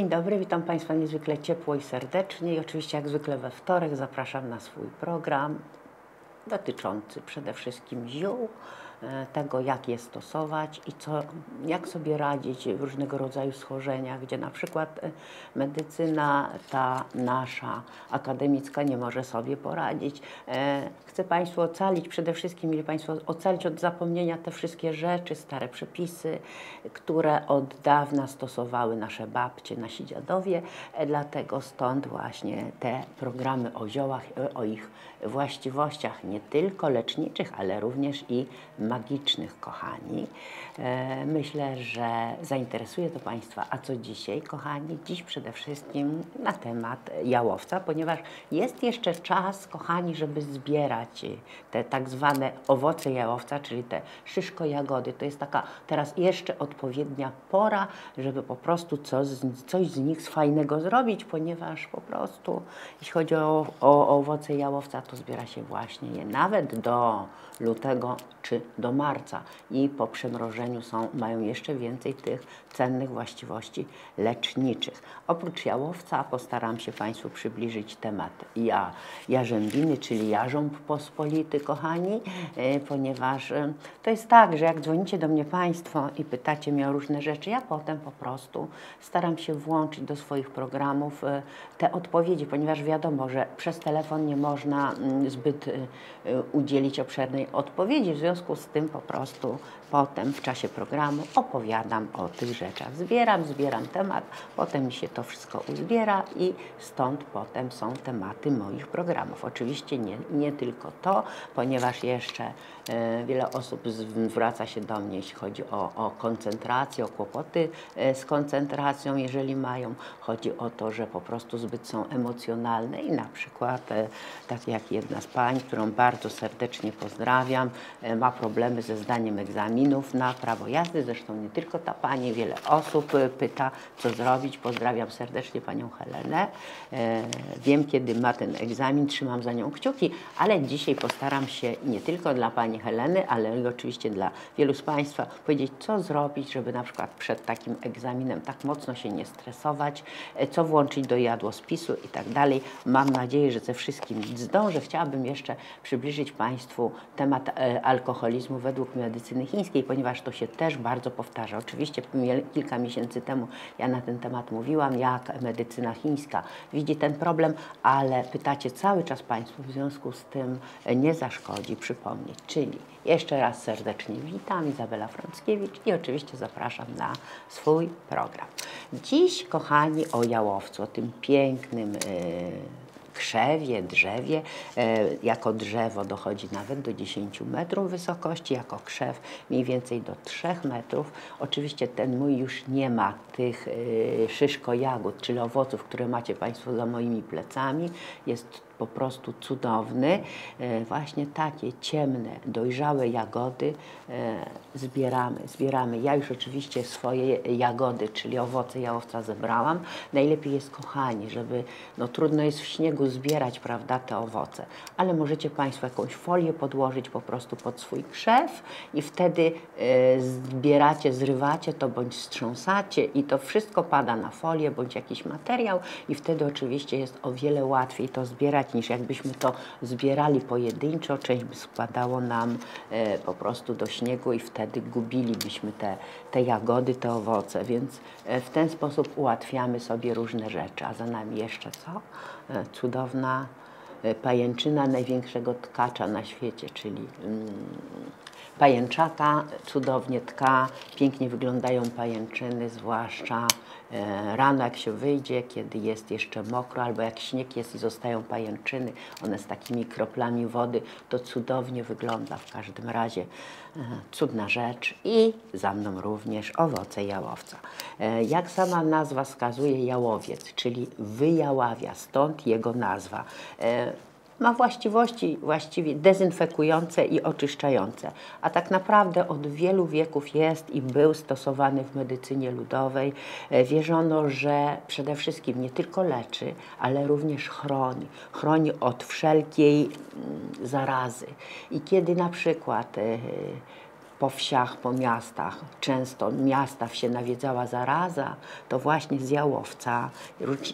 Dzień dobry, witam Państwa niezwykle ciepło i serdecznie i oczywiście jak zwykle we wtorek zapraszam na swój program dotyczący przede wszystkim ziół, e, tego jak je stosować i co, jak sobie radzić w różnego rodzaju schorzeniach, gdzie na przykład e, medycyna ta nasza akademicka nie może sobie poradzić. E, chcę Państwu ocalić przede wszystkim, mieli Państwo ocalić od zapomnienia te wszystkie rzeczy, stare przepisy, które od dawna stosowały nasze babcie, nasi dziadowie, dlatego stąd właśnie te programy o ziołach, o ich właściwościach nie tylko leczniczych, ale również i magicznych, kochani. E, myślę, że zainteresuje to Państwa. A co dzisiaj, kochani? Dziś przede wszystkim na temat jałowca, ponieważ jest jeszcze czas, kochani, żeby zbierać te tak zwane owoce jałowca, czyli te szyszko jagody. To jest taka teraz jeszcze odpowiednia pora, żeby po prostu coś, coś z nich fajnego zrobić, ponieważ po prostu, jeśli chodzi o, o owoce jałowca, to zbiera się właśnie je nawet do lutego czy do marca i po przemrożeniu są, mają jeszcze więcej tych cennych właściwości leczniczych. Oprócz jałowca postaram się Państwu przybliżyć temat ja, jarzębiny, czyli jarząb pospolity, kochani, e, ponieważ e, to jest tak, że jak dzwonicie do mnie Państwo i pytacie mnie o różne rzeczy, ja potem po prostu staram się włączyć do swoich programów e, te odpowiedzi, ponieważ wiadomo, że przez telefon nie można mm, zbyt udzielić obszernej odpowiedzi, w związku z tym po prostu potem w czasie programu opowiadam o tych rzeczach. Zbieram, zbieram temat, potem mi się to wszystko uzbiera i stąd potem są tematy moich programów. Oczywiście nie, nie tylko to, ponieważ jeszcze wiele osób zwraca się do mnie, jeśli chodzi o, o koncentrację, o kłopoty e, z koncentracją, jeżeli mają. Chodzi o to, że po prostu zbyt są emocjonalne i na przykład, e, tak jak jedna z pań, którą bardzo serdecznie pozdrawiam, e, ma problemy ze zdaniem egzaminów na prawo jazdy. Zresztą nie tylko ta pani, wiele osób e, pyta, co zrobić. Pozdrawiam serdecznie panią Helenę. E, wiem, kiedy ma ten egzamin, trzymam za nią kciuki, ale dzisiaj postaram się nie tylko dla pani Heleny, ale oczywiście dla wielu z Państwa powiedzieć, co zrobić, żeby na przykład przed takim egzaminem tak mocno się nie stresować, co włączyć do jadłospisu i tak dalej. Mam nadzieję, że ze wszystkim zdążę. Chciałabym jeszcze przybliżyć Państwu temat alkoholizmu według medycyny chińskiej, ponieważ to się też bardzo powtarza. Oczywiście kilka miesięcy temu ja na ten temat mówiłam, jak medycyna chińska widzi ten problem, ale pytacie cały czas Państwo, w związku z tym nie zaszkodzi przypomnieć. Czyli jeszcze raz serdecznie witam, Izabela Frąckiewicz i oczywiście zapraszam na swój program. Dziś, kochani, o jałowcu, o tym pięknym yy, krzewie, drzewie. E, jako drzewo dochodzi nawet do 10 metrów wysokości, jako krzew mniej więcej do 3 metrów. Oczywiście ten mój już nie ma tych e, szyszko jagód, czyli owoców, które macie Państwo za moimi plecami. Jest po prostu cudowny. E, właśnie takie ciemne, dojrzałe jagody e, zbieramy. Zbieramy. Ja już oczywiście swoje jagody, czyli owoce jałowca zebrałam. Najlepiej jest kochanie, żeby, no trudno jest w śniegu zbierać, prawda, te owoce, ale możecie Państwo jakąś folię podłożyć po prostu pod swój krzew i wtedy e, zbieracie, zrywacie to bądź strząsacie i to wszystko pada na folię bądź jakiś materiał i wtedy oczywiście jest o wiele łatwiej to zbierać niż jakbyśmy to zbierali pojedynczo, część by spadało nam e, po prostu do śniegu i wtedy gubilibyśmy te, te jagody, te owoce, więc e, w ten sposób ułatwiamy sobie różne rzeczy. A za nami jeszcze co? E, cudowna e, pajęczyna największego tkacza na świecie, czyli mm, pajęczaka cudownie tka, pięknie wyglądają pajęczyny, zwłaszcza e, rano jak się wyjdzie, kiedy jest jeszcze mokro, albo jak śnieg jest i zostają pajęczyny, one z takimi kroplami wody, to cudownie wygląda w każdym razie. E, cudna rzecz i za mną również owoce jałowca. E, jak sama nazwa wskazuje, jałowiec, czyli wyjaławia, stąd jego nazwa ma właściwości właściwie dezynfekujące i oczyszczające, a tak naprawdę od wielu wieków jest i był stosowany w medycynie ludowej. E, wierzono, że przede wszystkim nie tylko leczy, ale również chroni. Chroni od wszelkiej mm, zarazy. I kiedy na przykład e, po wsiach, po miastach, często miasta się nawiedzała zaraza, to właśnie z jałowca,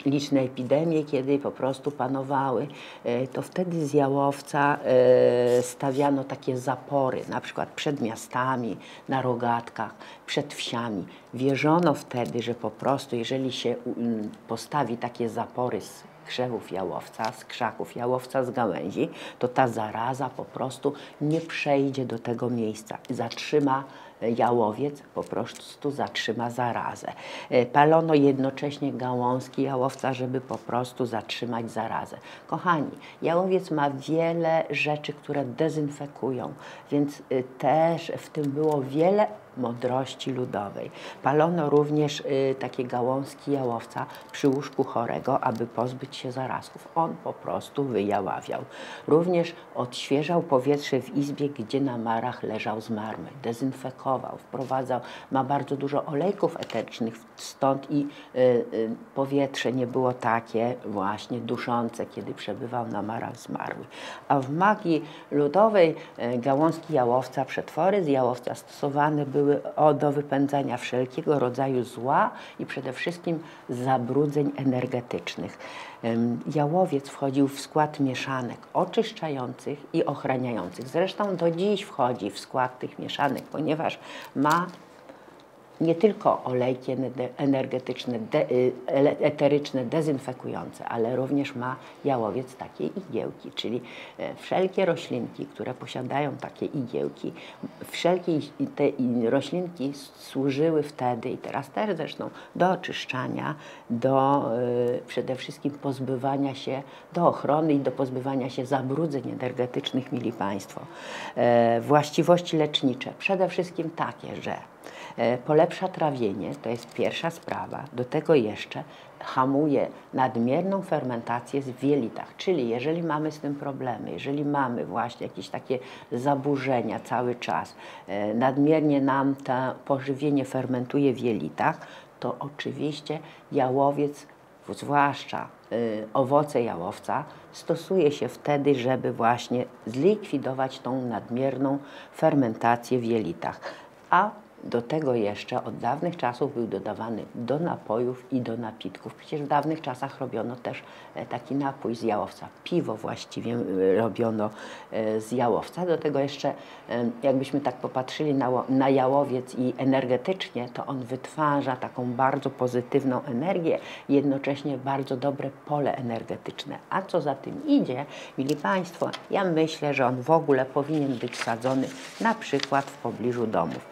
liczne epidemie, kiedy po prostu panowały, e, to wtedy z jałowca e, stawiano takie zapory, na przykład przed miastami, na rogatkach, przed wsiami. Wierzono wtedy, że po prostu jeżeli się postawi takie zapory z krzewów jałowca, z krzaków jałowca, z gałęzi, to ta zaraza po prostu nie przejdzie do tego miejsca, zatrzyma jałowiec po prostu zatrzyma zarazę. E, palono jednocześnie gałązki jałowca, żeby po prostu zatrzymać zarazę. Kochani, jałowiec ma wiele rzeczy, które dezynfekują, więc e, też w tym było wiele mądrości ludowej. Palono również y, takie gałązki jałowca przy łóżku chorego, aby pozbyć się zarazków. On po prostu wyjaławiał. Również odświeżał powietrze w izbie, gdzie na marach leżał zmarły. Dezynfekował, wprowadzał. Ma bardzo dużo olejków eterycznych, stąd i y, y, powietrze nie było takie właśnie duszące, kiedy przebywał na marach zmarłych. A w magii ludowej y, gałązki jałowca, przetwory z jałowca stosowane były były do wypędzania wszelkiego rodzaju zła i przede wszystkim zabrudzeń energetycznych. Jałowiec wchodził w skład mieszanek oczyszczających i ochraniających. Zresztą do dziś wchodzi w skład tych mieszanek, ponieważ ma nie tylko olejki energetyczne, de, y, eteryczne, dezynfekujące, ale również ma jałowiec takie igiełki, czyli e, wszelkie roślinki, które posiadają takie igiełki, wszelkie te roślinki służyły wtedy i teraz też zresztą do oczyszczania, do y, przede wszystkim pozbywania się, do ochrony i do pozbywania się zabrudzeń energetycznych, mili Państwo. E, właściwości lecznicze, przede wszystkim takie, że E, polepsza trawienie, to jest pierwsza sprawa. Do tego jeszcze hamuje nadmierną fermentację w wielitach. Czyli jeżeli mamy z tym problemy, jeżeli mamy właśnie jakieś takie zaburzenia cały czas, e, nadmiernie nam to pożywienie fermentuje w jelitach, to oczywiście jałowiec, zwłaszcza y, owoce jałowca, stosuje się wtedy, żeby właśnie zlikwidować tą nadmierną fermentację w jelitach. A do tego jeszcze od dawnych czasów był dodawany do napojów i do napitków. Przecież w dawnych czasach robiono też e, taki napój z jałowca. Piwo właściwie e, robiono e, z jałowca. Do tego jeszcze, jakbyśmy tak popatrzyli na, na jałowiec i energetycznie, to on wytwarza taką bardzo pozytywną energię, jednocześnie bardzo dobre pole energetyczne. A co za tym idzie, mili Państwo, ja myślę, że on w ogóle powinien być sadzony na przykład w pobliżu domów.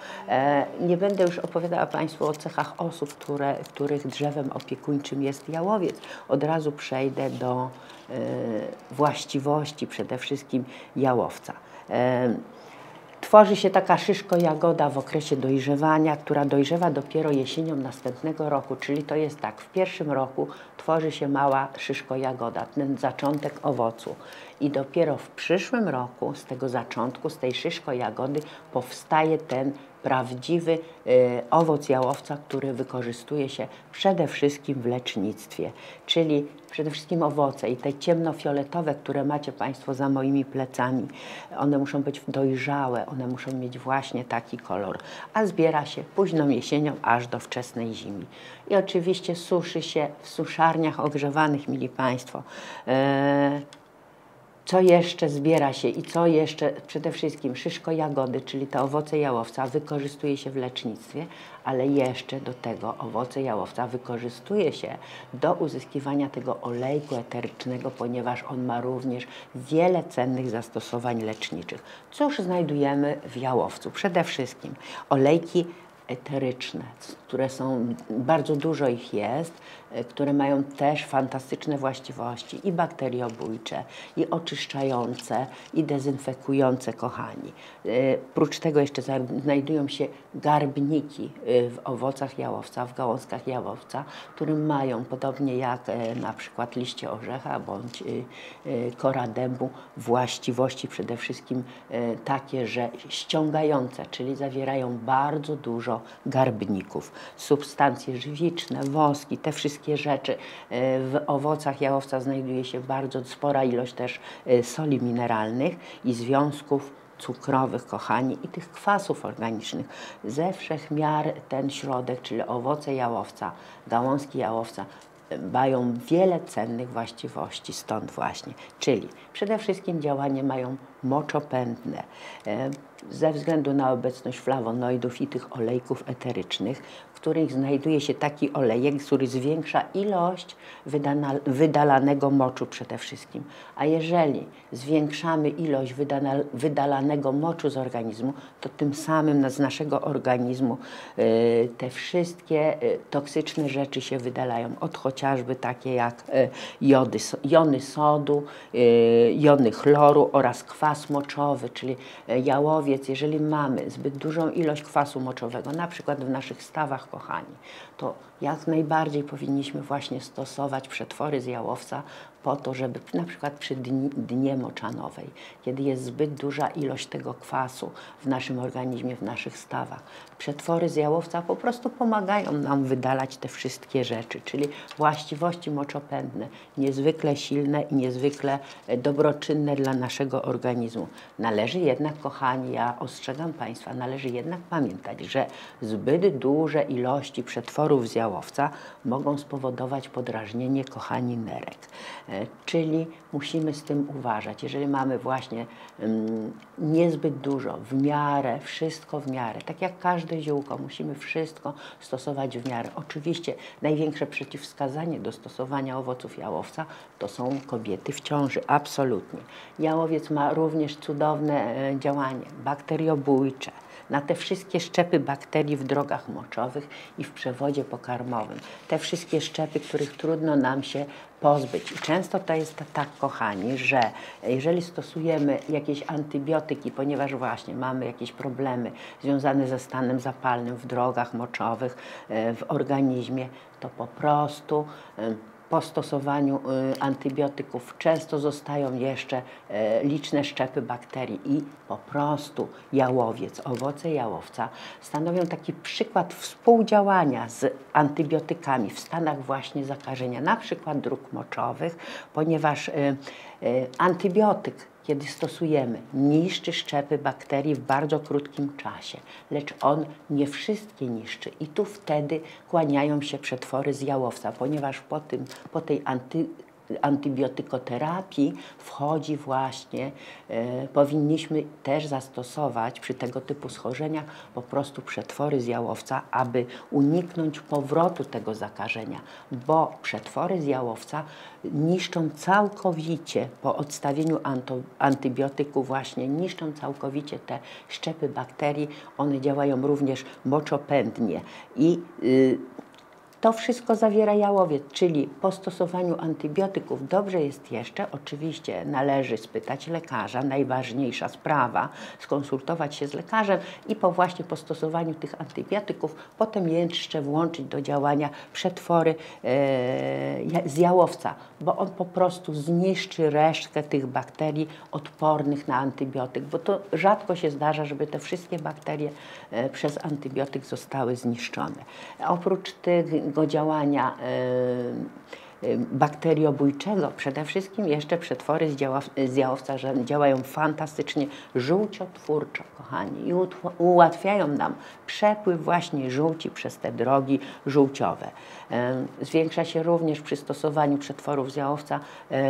Nie będę już opowiadała Państwu o cechach osób, które, których drzewem opiekuńczym jest jałowiec. Od razu przejdę do e, właściwości przede wszystkim jałowca. E, tworzy się taka szyszko-jagoda w okresie dojrzewania, która dojrzewa dopiero jesienią następnego roku, czyli to jest tak, w pierwszym roku tworzy się mała szyszko-jagoda, ten zaczątek owocu i dopiero w przyszłym roku z tego zaczątku, z tej szyszko-jagody powstaje ten prawdziwy y, owoc jałowca, który wykorzystuje się przede wszystkim w lecznictwie, czyli przede wszystkim owoce i te ciemnofioletowe, które macie Państwo za moimi plecami, one muszą być dojrzałe, one muszą mieć właśnie taki kolor, a zbiera się późną jesienią aż do wczesnej zimy. I oczywiście suszy się w suszarniach ogrzewanych, mili Państwo. E, co jeszcze zbiera się i co jeszcze, przede wszystkim szyszko jagody, czyli te owoce jałowca wykorzystuje się w lecznictwie, ale jeszcze do tego owoce jałowca wykorzystuje się do uzyskiwania tego olejku eterycznego, ponieważ on ma również wiele cennych zastosowań leczniczych. Cóż znajdujemy w jałowcu? Przede wszystkim olejki eteryczne, które są, bardzo dużo ich jest, e, które mają też fantastyczne właściwości i bakteriobójcze, i oczyszczające, i dezynfekujące, kochani. E, prócz tego jeszcze znajdują się garbniki e, w owocach jałowca, w gałązkach jałowca, które mają, podobnie jak na przykład liście orzecha bądź kora dębu, właściwości przede wszystkim takie, że ściągające, czyli zawierają bardzo dużo garbników substancje żywiczne, woski, te wszystkie rzeczy. E, w owocach jałowca znajduje się bardzo spora ilość też e, soli mineralnych i związków cukrowych, kochani, i tych kwasów organicznych. Ze wszech miar ten środek, czyli owoce jałowca, gałązki jałowca, mają wiele cennych właściwości, stąd właśnie. Czyli przede wszystkim działanie mają moczopędne. Ze względu na obecność flawonoidów i tych olejków eterycznych, których znajduje się taki olejek, który zwiększa ilość wydana, wydalanego moczu przede wszystkim. A jeżeli zwiększamy ilość wydana, wydalanego moczu z organizmu, to tym samym z naszego organizmu y, te wszystkie y, toksyczne rzeczy się wydalają, od chociażby takie jak y, jody, jony sodu, jony chloru oraz kwas moczowy, czyli jałowiec, jeżeli mamy zbyt dużą ilość kwasu moczowego, na przykład w naszych stawach, kochani, to jak najbardziej powinniśmy właśnie stosować przetwory z jałowca po to, żeby na przykład przy dni, dnie moczanowej, kiedy jest zbyt duża ilość tego kwasu w naszym organizmie, w naszych stawach, przetwory z jałowca po prostu pomagają nam wydalać te wszystkie rzeczy, czyli właściwości moczopędne, niezwykle silne i niezwykle e, dobroczynne dla naszego organizmu. Należy jednak, kochani, ja ostrzegam Państwa, należy jednak pamiętać, że zbyt duże ilości przetworów z jałowca mogą spowodować podrażnienie, kochani, nerek. E, czyli musimy z tym uważać. Jeżeli mamy właśnie um, niezbyt dużo, w miarę, wszystko w miarę, tak jak każde ziółko, musimy wszystko stosować w miarę. Oczywiście największe przeciwwskazanie do stosowania owoców jałowca to są kobiety w ciąży, absolutnie. Jałowiec ma również cudowne e, działanie bakteriobójcze, na te wszystkie szczepy bakterii w drogach moczowych i w przewodzie pokarmowym. Te wszystkie szczepy, których trudno nam się pozbyć. I często to jest tak, kochani, że jeżeli stosujemy jakieś antybiotyki, ponieważ właśnie mamy jakieś problemy związane ze stanem zapalnym w drogach moczowych, e, w organizmie, to po prostu po stosowaniu y, antybiotyków często zostają jeszcze e, liczne szczepy bakterii i po prostu jałowiec, owoce jałowca stanowią taki przykład współdziałania z antybiotykami w stanach właśnie zakażenia, na przykład dróg moczowych, ponieważ y, y, antybiotyk kiedy stosujemy, niszczy szczepy bakterii w bardzo krótkim czasie, lecz on nie wszystkie niszczy. I tu wtedy kłaniają się przetwory z jałowca, ponieważ po, tym, po tej anty, antybiotykoterapii wchodzi właśnie, e, powinniśmy też zastosować przy tego typu schorzeniach po prostu przetwory z jałowca, aby uniknąć powrotu tego zakażenia, bo przetwory z jałowca niszczą całkowicie po odstawieniu antybiotyku właśnie, niszczą całkowicie te szczepy bakterii, one działają również moczopędnie i y, to wszystko zawiera jałowiec, czyli po stosowaniu antybiotyków dobrze jest jeszcze, oczywiście należy spytać lekarza, najważniejsza sprawa, skonsultować się z lekarzem i po właśnie po stosowaniu tych antybiotyków potem jeszcze włączyć do działania przetwory e, z jałowca, bo on po prostu zniszczy resztkę tych bakterii odpornych na antybiotyk, bo to rzadko się zdarza, żeby te wszystkie bakterie e, przez antybiotyk zostały zniszczone. Oprócz tych tego działania e, e, bakteriobójczego, przede wszystkim jeszcze przetwory z, jałowca działają fantastycznie żółciotwórczo, kochani, i ułatwiają nam przepływ właśnie żółci przez te drogi żółciowe. E, zwiększa się również przy stosowaniu przetworów z jałowca,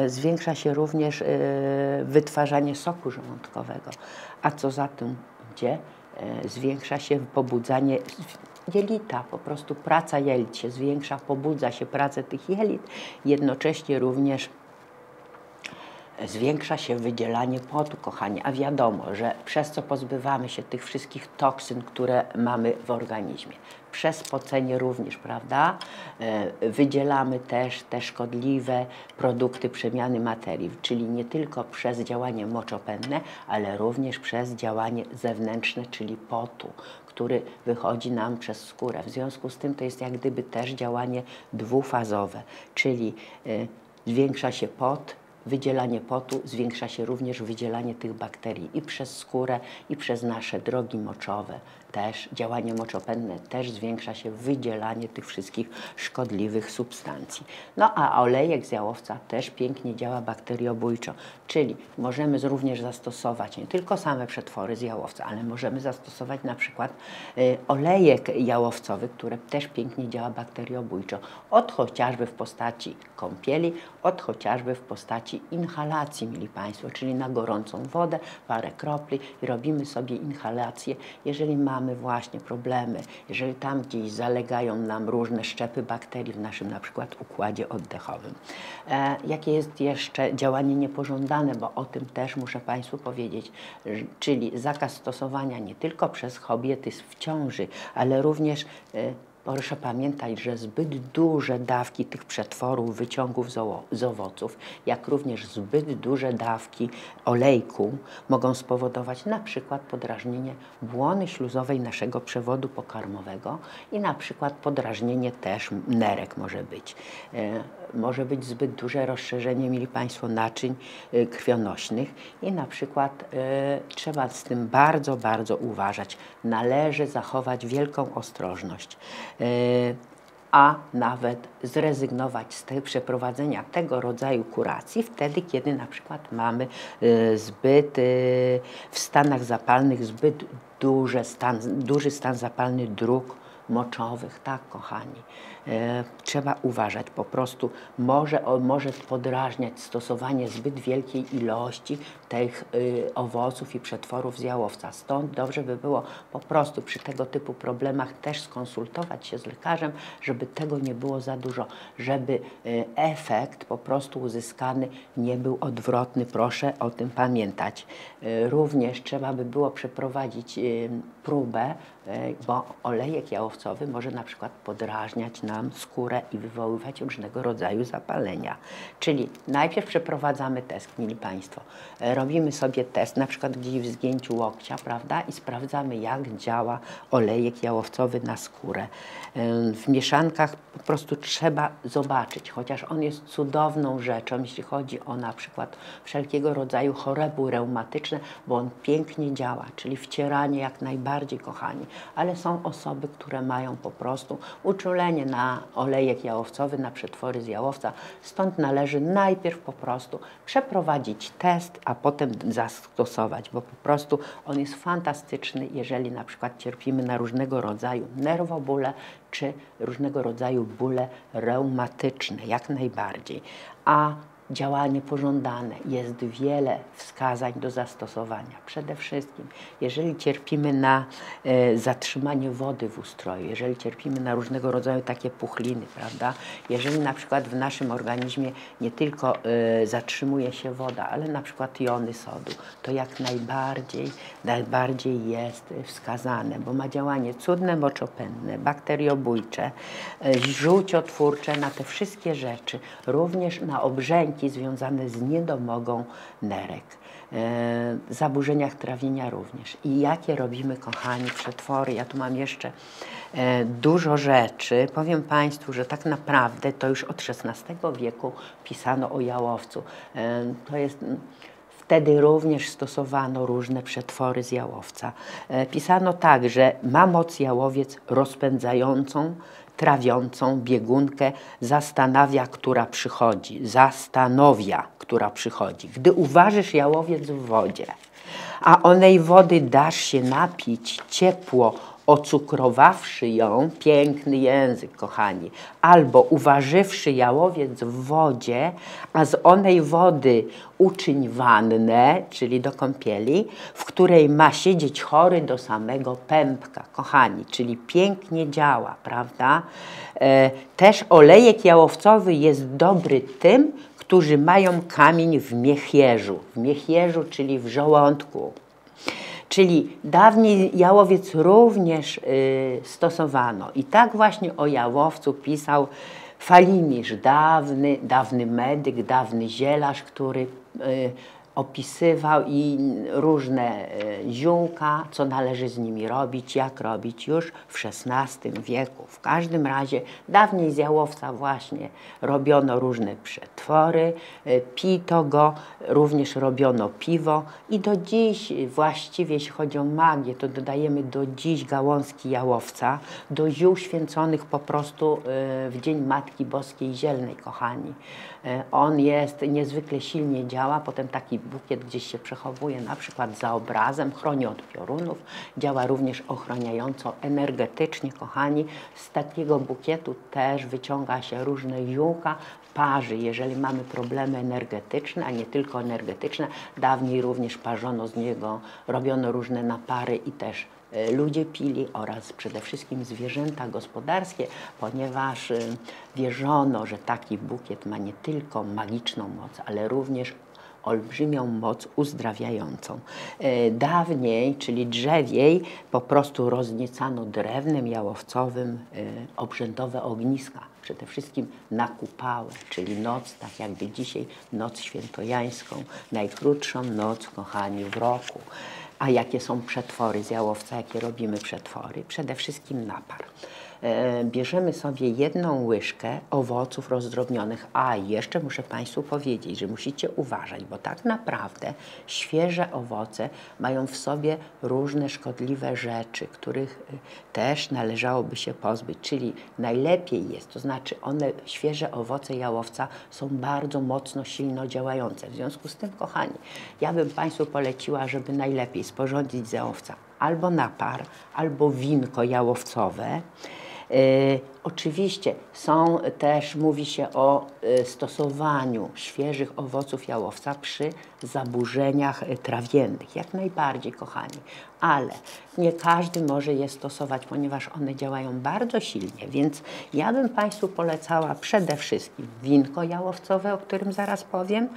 zwiększa się również wytwarzanie soku żołądkowego, a co za tym idzie, zwiększa się pobudzanie jelita, po prostu praca jelit się zwiększa, pobudza się pracę tych jelit, jednocześnie również zwiększa się wydzielanie potu, kochani, a wiadomo, że przez co pozbywamy się tych wszystkich toksyn, które mamy w organizmie. Przez pocenie również, prawda? E, wydzielamy też te szkodliwe produkty przemiany materii, czyli nie tylko przez działanie moczopędne, ale również przez działanie zewnętrzne, czyli potu, który wychodzi nam przez skórę. W związku z tym to jest jak gdyby też działanie dwufazowe, czyli y, zwiększa się pot, wydzielanie potu, zwiększa się również wydzielanie tych bakterii i przez skórę, i przez nasze drogi moczowe. też, działanie moczopędne też zwiększa się wydzielanie tych wszystkich szkodliwych substancji. No a olejek z jałowca też pięknie działa bakteriobójczo, czyli możemy również zastosować nie tylko same przetwory z jałowca, ale możemy zastosować na przykład y, olejek jałowcowy, który też pięknie działa bakteriobójczo, od chociażby w postaci kąpieli, od chociażby w postaci inhalacji, mili Państwo, czyli na gorącą wodę, parę kropli i robimy sobie inhalację, jeżeli mamy właśnie problemy, jeżeli tam gdzieś zalegają nam różne szczepy bakterii w naszym na przykład układzie oddechowym. E, jakie jest jeszcze działanie niepożądane, bo o tym też muszę Państwu powiedzieć, czyli zakaz stosowania nie tylko przez kobiety w ciąży, ale również e, Proszę pamiętać, że zbyt duże dawki tych przetworów, wyciągów z owoców, jak również zbyt duże dawki olejku mogą spowodować na przykład podrażnienie błony śluzowej naszego przewodu pokarmowego i na przykład podrażnienie też nerek może być. E, może być zbyt duże rozszerzenie, mieli Państwo, naczyń e, krwionośnych i na przykład e, trzeba z tym bardzo, bardzo uważać. Należy zachować wielką ostrożność. E, a nawet zrezygnować z przeprowadzenia tego rodzaju kuracji wtedy, kiedy na przykład mamy e, zbyt e, w stanach zapalnych zbyt duży stan, duży stan zapalny dróg moczowych, tak kochani. E, trzeba uważać, po prostu może, o, może podrażniać stosowanie zbyt wielkiej ilości tych y, owoców i przetworów z jałowca. Stąd dobrze by było po prostu przy tego typu problemach też skonsultować się z lekarzem, żeby tego nie było za dużo, żeby y, efekt po prostu uzyskany nie był odwrotny. Proszę o tym pamiętać. Y, również trzeba by było przeprowadzić y, próbę, bo olejek jałowcowy może na przykład podrażniać nam skórę i wywoływać różnego rodzaju zapalenia. Czyli najpierw przeprowadzamy test, mili Państwo. Robimy sobie test, na przykład gdzieś w zgięciu łokcia, prawda, i sprawdzamy, jak działa olejek jałowcowy na skórę. W mieszankach po prostu trzeba zobaczyć, chociaż on jest cudowną rzeczą, jeśli chodzi o na przykład wszelkiego rodzaju choroby reumatyczne, bo on pięknie działa, czyli wcieranie jak najbardziej, kochani, ale są osoby, które mają po prostu uczulenie na olejek jałowcowy, na przetwory z jałowca, stąd należy najpierw po prostu przeprowadzić test, a potem zastosować, bo po prostu on jest fantastyczny, jeżeli na przykład cierpimy na różnego rodzaju nerwobóle, czy różnego rodzaju bóle reumatyczne, jak najbardziej. A działanie pożądane. Jest wiele wskazań do zastosowania. Przede wszystkim, jeżeli cierpimy na e, zatrzymanie wody w ustroju, jeżeli cierpimy na różnego rodzaju takie puchliny, prawda? Jeżeli na przykład w naszym organizmie nie tylko e, zatrzymuje się woda, ale na przykład jony sodu, to jak najbardziej, najbardziej jest wskazane, bo ma działanie cudne moczopędne, bakteriobójcze, e, żółciotwórcze, na te wszystkie rzeczy, również na obrzęki, związane z niedomogą nerek, e, zaburzeniach trawienia również. I jakie robimy, kochani, przetwory? Ja tu mam jeszcze e, dużo rzeczy. Powiem Państwu, że tak naprawdę to już od XVI wieku pisano o jałowcu. E, to jest Wtedy również stosowano różne przetwory z jałowca. E, pisano tak, że ma moc jałowiec rozpędzającą, trawiącą biegunkę, zastanawia, która przychodzi. Zastanowia, która przychodzi. Gdy uważysz jałowiec w wodzie, a onej wody dasz się napić ciepło, ocukrowawszy ją, piękny język, kochani, albo uważywszy jałowiec w wodzie, a z onej wody uczyń wannę, czyli do kąpieli, w której ma siedzieć chory do samego pępka, kochani, czyli pięknie działa, prawda? E, też olejek jałowcowy jest dobry tym, którzy mają kamień w miechierzu, w miechierzu, czyli w żołądku. Czyli dawniej jałowiec również y, stosowano. I tak właśnie o jałowcu pisał Falimisz, dawny, dawny medyk, dawny zielarz, który y, opisywał i różne e, ziółka, co należy z nimi robić, jak robić już w XVI wieku. W każdym razie dawniej z jałowca właśnie robiono różne przetwory, e, pito go, również robiono piwo i do dziś właściwie jeśli chodzi o magię, to dodajemy do dziś gałązki jałowca, do ziół święconych po prostu e, w Dzień Matki Boskiej Zielnej, kochani. On jest niezwykle silnie działa, potem taki bukiet gdzieś się przechowuje, na przykład za obrazem, chroni od piorunów, działa również ochraniająco energetycznie, kochani. Z takiego bukietu też wyciąga się różne ziółka, parzy, jeżeli mamy problemy energetyczne, a nie tylko energetyczne. Dawniej również parzono z niego, robiono różne napary i też e, ludzie pili oraz przede wszystkim zwierzęta gospodarskie, ponieważ e, wierzono, że taki bukiet ma nie tylko magiczną moc, ale również olbrzymią moc uzdrawiającą. E, dawniej, czyli drzewiej, po prostu rozniecano drewnem jałowcowym e, obrzędowe ogniska. Przede wszystkim na kupałę, czyli noc, tak jakby dzisiaj noc świętojańską, najkrótszą noc, kochani, w roku. A jakie są przetwory z jałowca, jakie robimy przetwory? Przede wszystkim napar. E, bierzemy sobie jedną łyżkę owoców rozdrobnionych. A jeszcze muszę Państwu powiedzieć, że musicie uważać, bo tak naprawdę świeże owoce mają w sobie różne szkodliwe rzeczy, których e, też należałoby się pozbyć. Czyli najlepiej jest, to znaczy one, świeże owoce jałowca są bardzo mocno, silno działające. W związku z tym, kochani, ja bym Państwu poleciła, żeby najlepiej sporządzić jałowca albo napar, albo winko jałowcowe. E, oczywiście są też, mówi się o e, stosowaniu świeżych owoców jałowca przy zaburzeniach e, trawiennych. Jak najbardziej, kochani. Ale nie każdy może je stosować, ponieważ one działają bardzo silnie, więc ja bym Państwu polecała przede wszystkim winko jałowcowe, o którym zaraz powiem,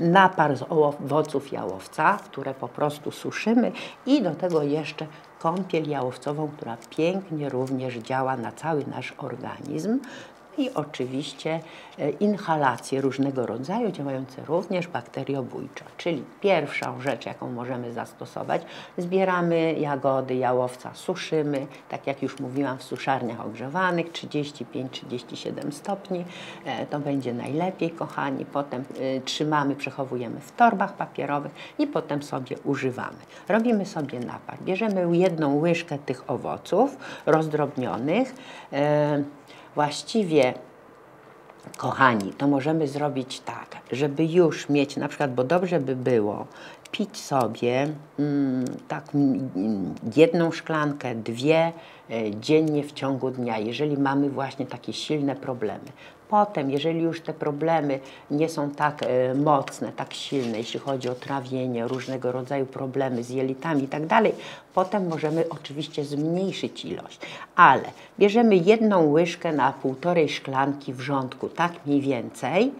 napar z owoców jałowca, które po prostu suszymy i do tego jeszcze kąpiel jałowcową, która pięknie również działa na cały nasz organizm i oczywiście e, inhalacje różnego rodzaju działające również bakteriobójczo. Czyli pierwszą rzecz, jaką możemy zastosować, zbieramy jagody jałowca, suszymy, tak jak już mówiłam, w suszarniach ogrzewanych 35-37 stopni. E, to będzie najlepiej, kochani. Potem e, trzymamy, przechowujemy w torbach papierowych i potem sobie używamy. Robimy sobie napar. Bierzemy jedną łyżkę tych owoców rozdrobnionych, właściwie kochani, to możemy zrobić tak, żeby już mieć na przykład, bo dobrze by było pić sobie mm, tak mm, jedną szklankę, dwie e, dziennie w ciągu dnia, jeżeli mamy właśnie takie silne problemy. Potem, jeżeli już te problemy nie są tak e, mocne, tak silne, jeśli chodzi o trawienie, różnego rodzaju problemy z jelitami i tak dalej, potem możemy oczywiście zmniejszyć ilość. Ale bierzemy jedną łyżkę na półtorej szklanki wrzątku, tak mniej więcej,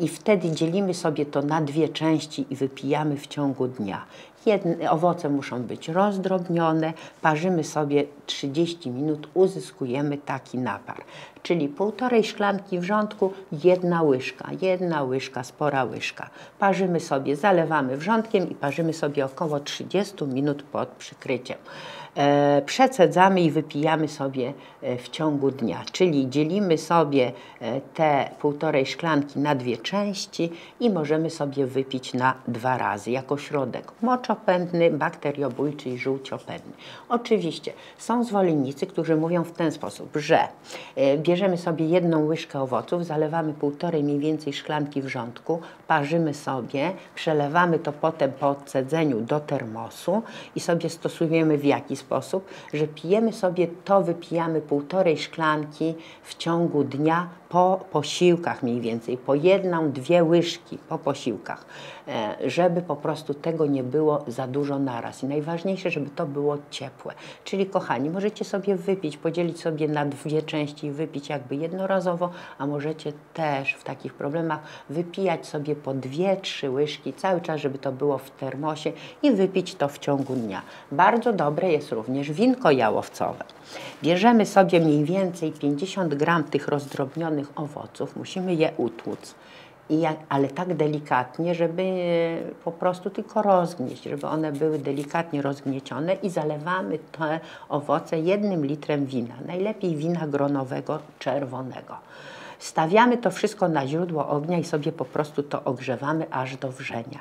i wtedy dzielimy sobie to na dwie części i wypijamy w ciągu dnia. Jedne, owoce muszą być rozdrobnione, parzymy sobie 30 minut, uzyskujemy taki napar. Czyli półtorej szklanki wrzątku, jedna łyżka, jedna łyżka, spora łyżka. Parzymy sobie, zalewamy wrzątkiem i parzymy sobie około 30 minut pod przykryciem. E, przecedzamy i wypijamy sobie e, w ciągu dnia. Czyli dzielimy sobie e, te półtorej szklanki na dwie części i możemy sobie wypić na dwa razy jako środek moczopędny, bakteriobójczy i żółciopędny. Oczywiście są zwolennicy, którzy mówią w ten sposób, że bierzemy sobie jedną łyżkę owoców, zalewamy półtorej mniej więcej szklanki wrzątku, parzymy sobie, przelewamy to potem po odcedzeniu do termosu i sobie stosujemy w jaki sposób, że pijemy sobie to, wypijamy półtorej szklanki w ciągu dnia po posiłkach mniej więcej, po jedną, dwie łyżki po posiłkach, e, żeby po prostu tego nie było za dużo naraz. I najważniejsze, żeby to było ciepłe. Czyli kochani, możecie sobie wypić, podzielić sobie na dwie części i wypić jakby jednorazowo, a możecie też w takich problemach wypijać sobie po dwie, trzy łyżki cały czas, żeby to było w termosie i wypić to w ciągu dnia. Bardzo dobre jest również winko jałowcowe. Bierzemy sobie mniej więcej 50 gram tych rozdrobnionych owoców, musimy je utłuc jak, ale tak delikatnie, żeby po prostu tylko rozgnieść, żeby one były delikatnie rozgniecione i zalewamy te owoce jednym litrem wina, najlepiej wina gronowego czerwonego. Stawiamy to wszystko na źródło ognia i sobie po prostu to ogrzewamy aż do wrzenia.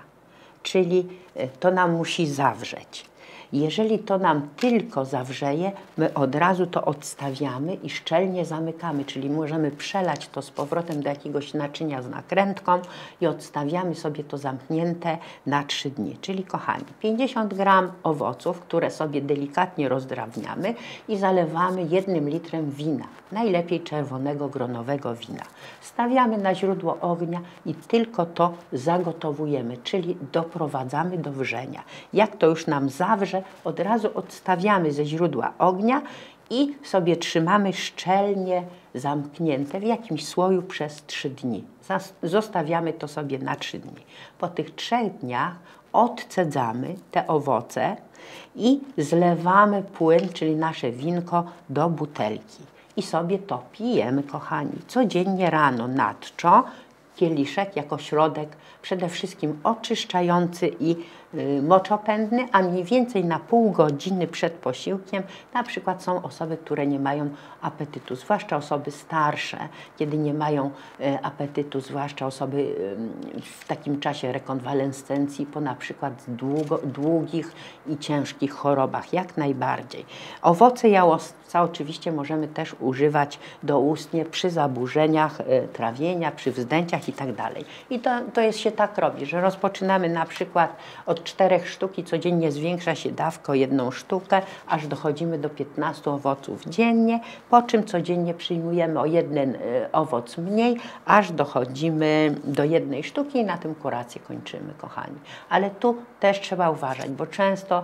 Czyli e, to nam musi zawrzeć. Jeżeli to nam tylko zawrzeje, my od razu to odstawiamy i szczelnie zamykamy, czyli możemy przelać to z powrotem do jakiegoś naczynia z nakrętką i odstawiamy sobie to zamknięte na 3 dni. Czyli kochani, 50 gram owoców, które sobie delikatnie rozdrabniamy i zalewamy jednym litrem wina, najlepiej czerwonego gronowego wina. Stawiamy na źródło ognia i tylko to zagotowujemy, czyli doprowadzamy do wrzenia. Jak to już nam zawrze, od razu odstawiamy ze źródła ognia i sobie trzymamy szczelnie zamknięte w jakimś słoju przez trzy dni. Zostawiamy to sobie na trzy dni. Po tych trzech dniach odcedzamy te owoce i zlewamy płyn, czyli nasze winko, do butelki. I sobie to pijemy, kochani. Codziennie rano nadczo, kieliszek jako środek przede wszystkim oczyszczający i moczopędny, a mniej więcej na pół godziny przed posiłkiem na przykład są osoby, które nie mają apetytu, zwłaszcza osoby starsze, kiedy nie mają y, apetytu, zwłaszcza osoby y, w takim czasie rekonwalescencji po na przykład długo, długich i ciężkich chorobach, jak najbardziej. Owoce jałowca oczywiście możemy też używać doustnie przy zaburzeniach trawienia, przy wzdęciach i tak dalej. I to, to jest się tak robi, że rozpoczynamy na przykład od od czterech sztuki codziennie zwiększa się dawka o jedną sztukę, aż dochodzimy do 15 owoców dziennie, po czym codziennie przyjmujemy o jeden y, owoc mniej, aż dochodzimy do jednej sztuki i na tym kurację kończymy, kochani. Ale tu też trzeba uważać, bo często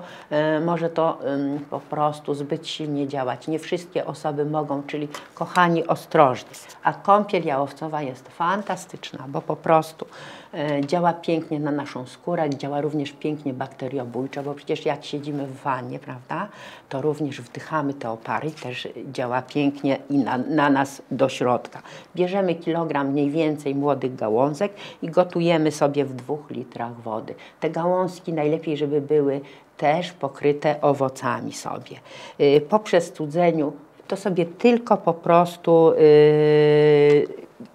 y, może to y, po prostu zbyt silnie działać. Nie wszystkie osoby mogą, czyli kochani ostrożnie. A kąpiel jałowcowa jest fantastyczna, bo po prostu y, działa pięknie na naszą skórę, działa również pięknie bakteriobójczo, bo przecież jak siedzimy w wannie, prawda, to również wdychamy te opary, też działa pięknie i na, na nas do środka. Bierzemy kilogram mniej więcej młodych gałązek i gotujemy sobie w dwóch litrach wody. Te gałązki najlepiej, żeby były też pokryte owocami sobie. Y, po przestudzeniu to sobie tylko po prostu yy,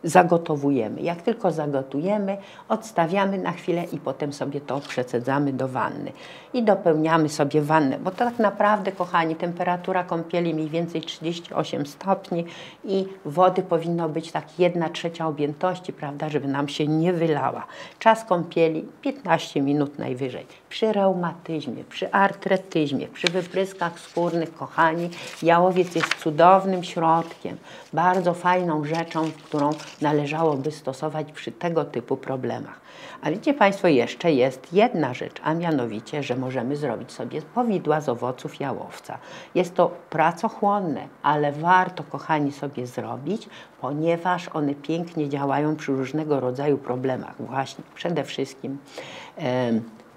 zagotowujemy. Jak tylko zagotujemy, odstawiamy na chwilę i potem sobie to przecedzamy do wanny. I dopełniamy sobie wannę, bo tak naprawdę, kochani, temperatura kąpieli mniej więcej 38 stopni i wody powinno być tak 1 trzecia objętości, prawda, żeby nam się nie wylała. Czas kąpieli 15 minut najwyżej. Przy reumatyzmie, przy artretyzmie, przy wypryskach skórnych, kochani, jałowiec jest cudownym środkiem, bardzo fajną rzeczą, którą należałoby stosować przy tego typu problemach. A wiecie Państwo, jeszcze jest jedna rzecz, a mianowicie, że możemy zrobić sobie powidła z owoców jałowca. Jest to pracochłonne, ale warto, kochani, sobie zrobić, ponieważ one pięknie działają przy różnego rodzaju problemach. Właśnie przede wszystkim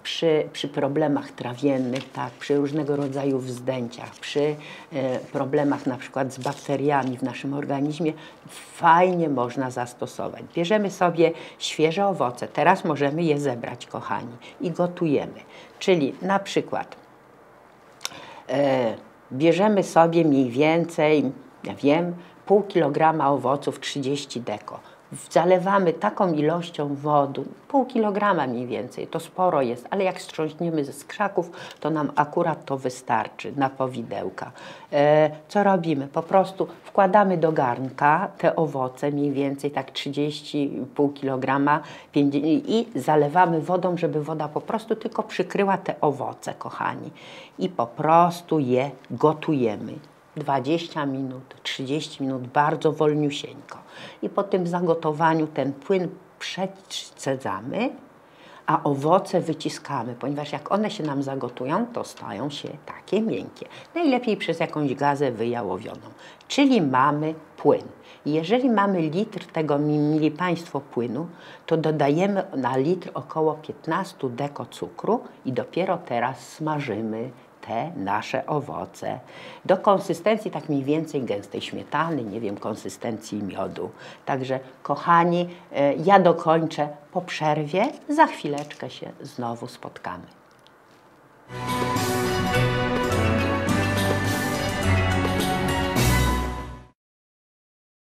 przy, przy problemach trawiennych, tak, przy różnego rodzaju wzdęciach, przy e, problemach na przykład z bakteriami w naszym organizmie, fajnie można zastosować. Bierzemy sobie świeże owoce, teraz możemy je zebrać, kochani, i gotujemy. Czyli na przykład e, bierzemy sobie mniej więcej, ja wiem, pół kilograma owoców, 30 deko zalewamy taką ilością wody, pół kilograma mniej więcej, to sporo jest, ale jak strząśniemy ze skrzaków, to nam akurat to wystarczy na powidełka. E, co robimy? Po prostu wkładamy do garnka te owoce, mniej więcej tak 30,5 kg i zalewamy wodą, żeby woda po prostu tylko przykryła te owoce, kochani. I po prostu je gotujemy. 20 minut, 30 minut, bardzo wolniusieńko. I po tym zagotowaniu ten płyn przecedzamy, a owoce wyciskamy, ponieważ jak one się nam zagotują, to stają się takie miękkie. Najlepiej przez jakąś gazę wyjałowioną. Czyli mamy płyn. Jeżeli mamy litr tego, mieli Państwo, płynu, to dodajemy na litr około 15 deko cukru i dopiero teraz smażymy te nasze owoce do konsystencji tak mniej więcej gęstej śmietany, nie wiem, konsystencji miodu. Także kochani, e, ja dokończę po przerwie, za chwileczkę się znowu spotkamy.